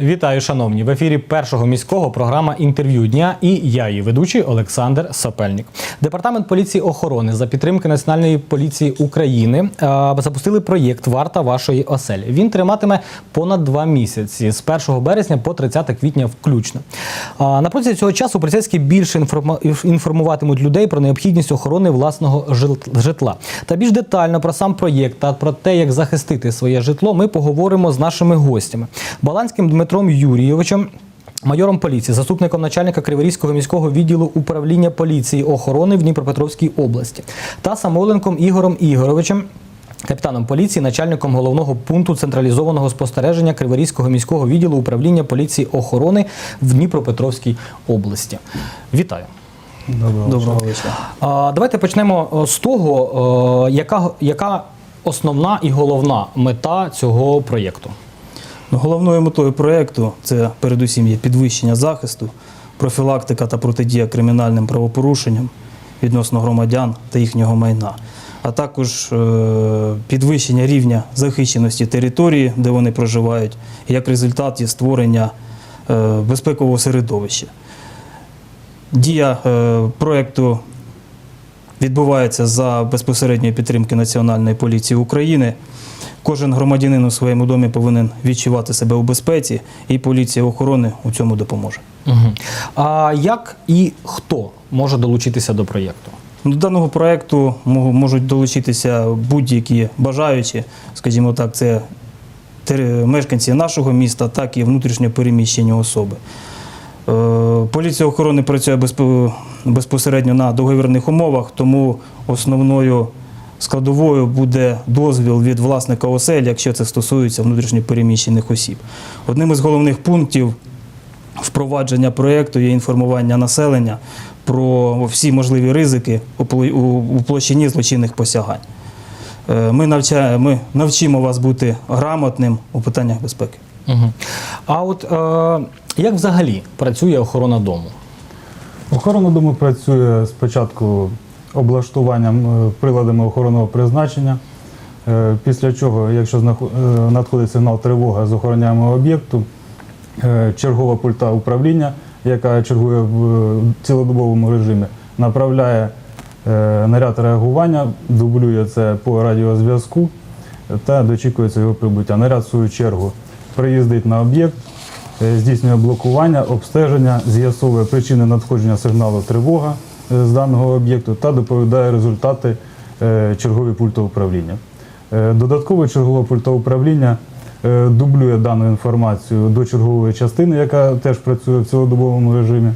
Вітаю, шановні! В ефірі першого міського програма інтерв'ю дня і я, її ведучий Олександр Сапельник. Департамент поліції охорони за підтримки Національної поліції України е, запустили проєкт Варта вашої оселі. Він триматиме понад два місяці з 1 березня по 30 квітня включно. На протязі цього часу поліцейські більше інформуватимуть людей про необхідність охорони власного житла. Та більш детально про сам проєкт та про те, як захистити своє житло, ми поговоримо з нашими гостями. Баланським Дмитром Юрійовичем. Майором поліції, заступником начальника Криворізького міського відділу управління поліції охорони в Дніпропетровській області та Самоленком Ігорем Ігоровичем, капітаном поліції, начальником головного пункту централізованого спостереження Криворізького міського відділу управління поліції охорони в Дніпропетровській області. Вітаю! Доброго вечора. Давайте почнемо е, з того, е, яка, яка основна і головна мета цього проєкту. Ну, Головною метою проєкту це передусім є підвищення захисту, профілактика та протидія кримінальним правопорушенням відносно громадян та їхнього майна, а також е, підвищення рівня захищеності території, де вони проживають, як результат є створення е, безпекового середовища. Дія е, проєкту відбувається за безпосередньої підтримки Національної поліції України. Кожен громадянин у своєму домі повинен відчувати себе у безпеці, і поліція охорони у цьому допоможе. Угу. А як і хто може долучитися до проєкту? До даного проєкту можуть долучитися будь-які бажаючі, скажімо так, це мешканці нашого міста, так і внутрішньо переміщені особи. Е, Поліція охорони працює безпосередньо на договірних умовах, тому основною складовою буде дозвіл від власника осель, якщо це стосується внутрішньо переміщених осіб. Одним із головних пунктів впровадження проєкту є інформування населення про всі можливі ризики у пло- у- у площині злочинних посягань. Е, Ми, навча- ми навчимо вас бути грамотним у питаннях безпеки. Угу. А от е, як взагалі працює охорона дому? Охорона дому працює спочатку облаштуванням е, приладами охоронного призначення. Е, Після чого, якщо е, надходить сигнал тривога з охороняємого об'єкту, чергова пульта управління, яка чергує в цілодобовому режимі, направляє наряд реагування, дублює це по радіозв'язку та дочікується його прибуття. Наряд, в свою чергу, приїздить на об'єкт, здійснює блокування, обстеження, з'ясовує причини надходження сигналу тривога з даного об'єкту та доповідає результати е, чергові пульта управління. Е, Додатково чергове пульта управління е, дублює дану інформацію до чергової частини, яка теж працює в цілодобовому режимі,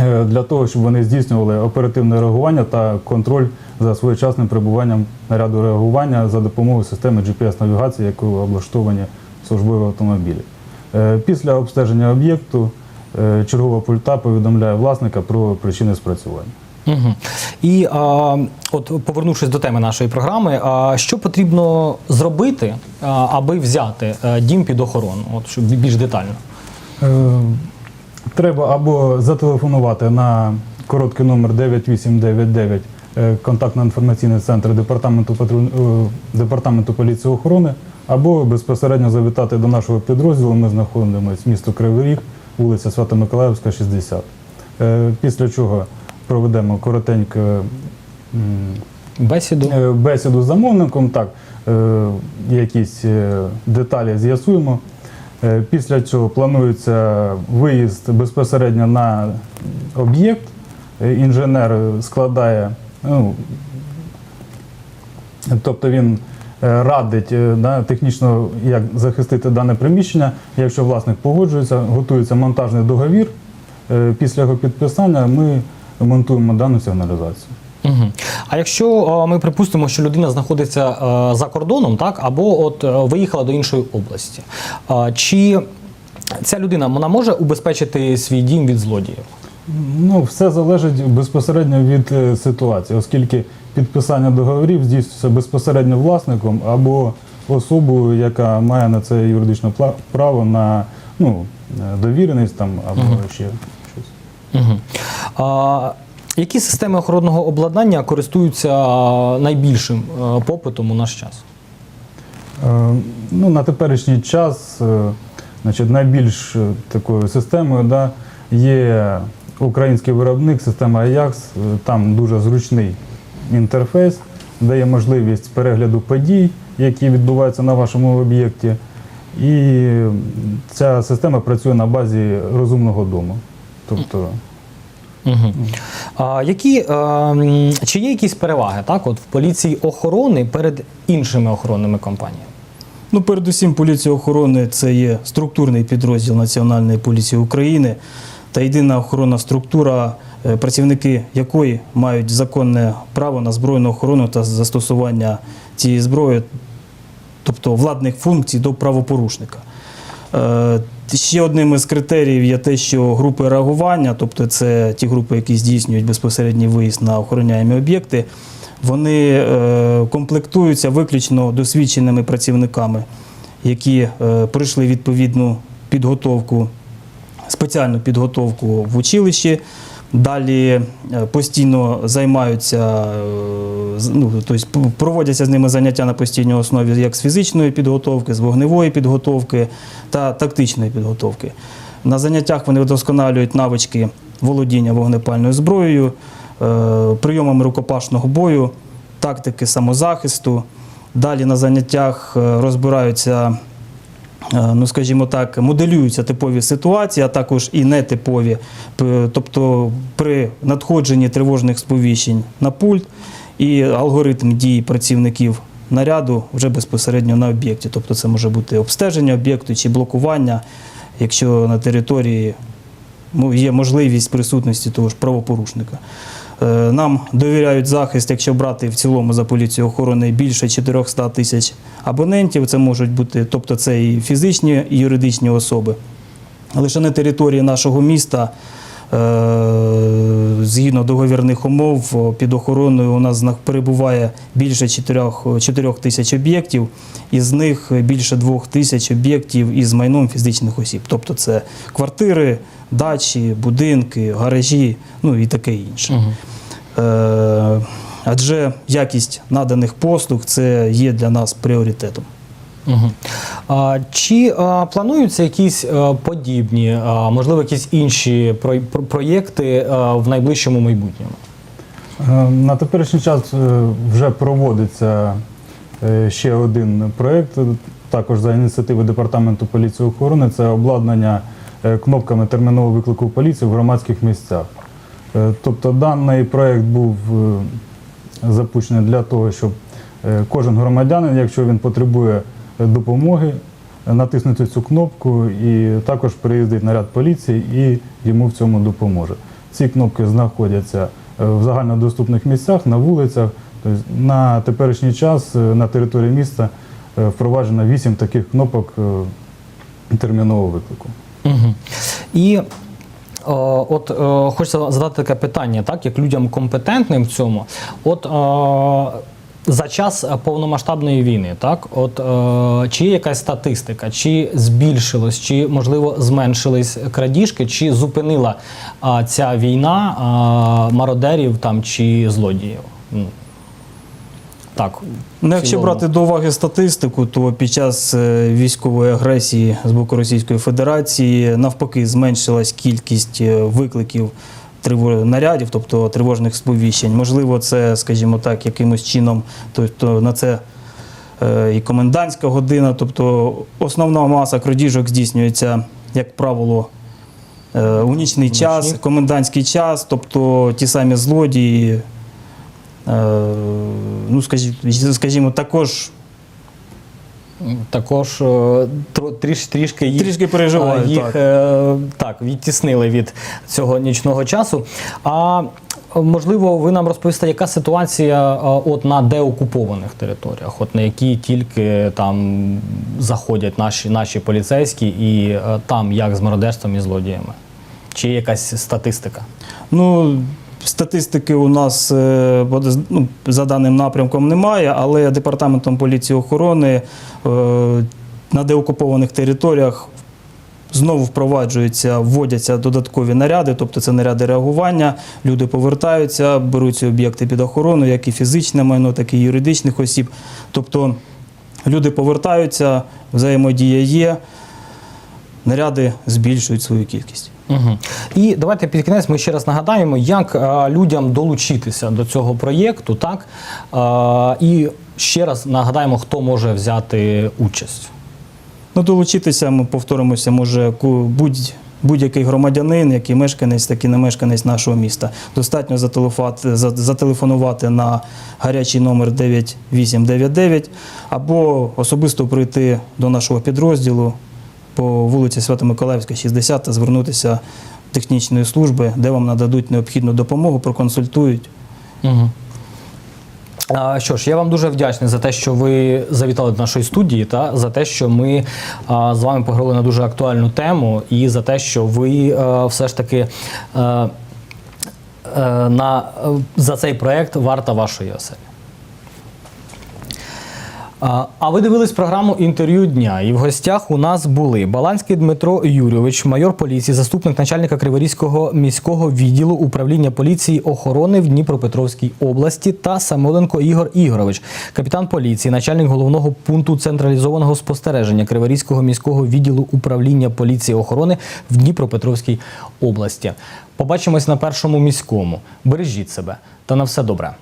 е, для того, щоб вони здійснювали оперативне реагування та контроль за своєчасним перебуванням наряду реагування за допомогою системи GPS-навігації, якою облаштовані службові автомобілі. Е, Після обстеження об'єкту е, чергова пульта повідомляє власника про причини спрацювання. Угу. І а, от повернувшись до теми нашої програми, а, що потрібно зробити, а, аби взяти а, дім під охорону? От щоб більш детально. Е, Треба або зателефонувати на короткий номер 9899 е, контактно-інформаційний центр департаменту, патруль... е, департаменту поліції охорони, або безпосередньо завітати до нашого підрозділу. Ми знаходимося місто Кривий Ріг, вулиця Свято-Миколаївська, 60. Е, Після чого проведемо коротеньке м, Бесіду. Е, бесіду з замовником, так, е, якісь деталі з'ясуємо. Після цього планується виїзд безпосередньо на об'єкт. Інженер складає, ну, тобто він радить е, да, технічно, як захистити дане приміщення. Якщо власник погоджується, готується монтажний договір. Е, Після його підписання ми монтуємо дану сигналізацію. Угу. А якщо ми припустимо, що людина знаходиться за кордоном, так або от виїхала до іншої області, чи ця людина вона може убезпечити свій дім від злодіїв? Ну, все залежить безпосередньо від е, ситуації, оскільки підписання договорів здійснюється безпосередньо власником або особою, яка має на це юридичне право на ну, е, довіреність там або ще щось. Угу. А, які системи охоронного обладнання користуються найбільшим попитом у наш час? Е, Ну, на теперішній час е, Значить, найбільш е, такою системою да, є український виробник, система Ajax. Там дуже зручний інтерфейс, дає можливість перегляду подій, які відбуваються на вашому об'єкті. І ця система працює на базі розумного дому. Тобто, Угу. А, які, е, чи є якісь переваги так, от в поліції охорони перед іншими охоронними компаніями? Ну, передусім, поліція охорони це є структурний підрозділ Національної поліції України та єдина охоронна структура, е, працівники якої мають законне право на збройну охорону та застосування цієї зброї, тобто владних функцій до правопорушника. Е, Ще одним із критеріїв є те, що групи реагування, тобто це ті групи, які здійснюють безпосередній виїзд на охороняємі об'єкти, вони е, комплектуються виключно досвідченими працівниками, які пройшли відповідну підготовку, спеціальну підготовку в училищі. Далі е, постійно займаються, е, ну, тобто проводяться з ними заняття на постійній основі як з фізичної підготовки, з вогневої підготовки та тактичної підготовки. На заняттях вони вдосконалюють навички володіння вогнепальною зброєю, е, прийомами рукопашного бою, тактики самозахисту. Далі на заняттях розбираються ну скажімо так, моделюються типові ситуації, а також і нетипові. Тобто при надходженні тривожних сповіщень на пульт і алгоритм дій працівників наряду вже безпосередньо на об'єкті. Тобто це може бути обстеження об'єкту чи блокування, якщо на території ну, є можливість присутності того ж правопорушника. Е, Нам довіряють захист, якщо брати в цілому за поліцію охорони більше 400 тисяч абонентів. Це можуть бути, тобто це і фізичні, і юридичні особи. Лише на території нашого міста, згідно договірних умов, під охороною у нас перебуває більше 4, 4 тисяч об'єктів, із них більше 2 тисяч об'єктів із майном фізичних осіб. Тобто це квартири, дачі, будинки, гаражі, ну і таке інше. Е, Адже якість наданих послуг це є для нас пріоритетом. Угу. А, чи а, плануються якісь а, подібні, а, можливо, якісь інші про- про- проєкти а, в найближчому майбутньому? Е, На теперішній час е, вже проводиться е, ще один проєкт, також за ініціативи Департаменту поліції охорони. Це обладнання кнопками термінового виклику поліції в громадських місцях. Тобто даний проєкт був запущений для того, щоб кожен громадянин, якщо він потребує допомоги, натиснути цю кнопку і також приїздить наряд поліції і йому в цьому допоможе. Ці кнопки знаходяться е, в загальнодоступних місцях, на вулицях. Тобто на теперішній час е, на території міста е, впроваджено вісім таких кнопок термінового виклику. Угу. І о, от о, хочеться задати таке питання, так, як людям компетентним в цьому. От о, за час повномасштабної війни, так, от е, чи є якась статистика, чи збільшилось, чи можливо зменшились крадіжки, чи зупинила а, ця війна а, мародерів там чи злодіїв? Ну, Так, Ну, якщо брати до уваги статистику, то під час е, військової агресії з боку Російської Федерації навпаки зменшилась кількість е, викликів нарядів, тобто тривожних сповіщень. Можливо, це, скажімо так, якимось чином, тобто на це е, і комендантська година, тобто основна маса крадіжок здійснюється, як правило, е, у нічний час, комендантський час, тобто ті самі злодії. Е, ну, скажімо, скажімо, також Також е, тріш, трішки їх, Трішки переживають, їх так. е, так, відтіснили від цього нічного часу. А е, можливо, ви нам розповісте, яка ситуація е, от на деокупованих територіях, от на які тільки там заходять наші, наші поліцейські, і е, там як з мародерством і злодіями? Чи є якась статистика? Ну, статистики у нас е, ну, за даним напрямком немає, але департаментом поліції охорони е, на деокупованих територіях знову впроваджуються, вводяться додаткові наряди, тобто це наряди реагування. Люди повертаються, беруть ці об'єкти під охорону, як і фізичне майно, так і юридичних осіб. Тобто люди повертаються, взаємодія є. наряди збільшують свою кількість. Угу. І давайте під кінець ми ще раз нагадаємо, як е, людям долучитися до цього проєкту, так? Е, і ще раз нагадаємо, хто може взяти участь. Ну, долучитися, ми повторимося, може будь, будь-який громадянин, як і мешканець, так і не мешканець нашого міста. Достатньо зателефонувати на гарячий номер 9899 або особисто прийти до нашого підрозділу по вулиці Свято-Миколаївська, 60 та звернутися до технічної служби, де вам нададуть необхідну допомогу, проконсультують. Угу. А, що ж, я вам дуже вдячний за те, що ви завітали до нашої студії, та за те, що ми а, з вами поговорили на дуже актуальну тему, і за те, що ви а, все ж таки а, на, за цей проект варта вашої оселі. А ви дивились програму інтерв'ю дня, і в гостях у нас були Баланський Дмитро Юрійович, майор поліції, заступник начальника Криворізького міського відділу управління поліції охорони в Дніпропетровській області та Самоленко Ігор Ігорович, капітан поліції, начальник головного пункту централізованого спостереження Криворізького міського відділу управління поліції охорони в Дніпропетровській області. Побачимось на першому міському. Бережіть себе та на все добре.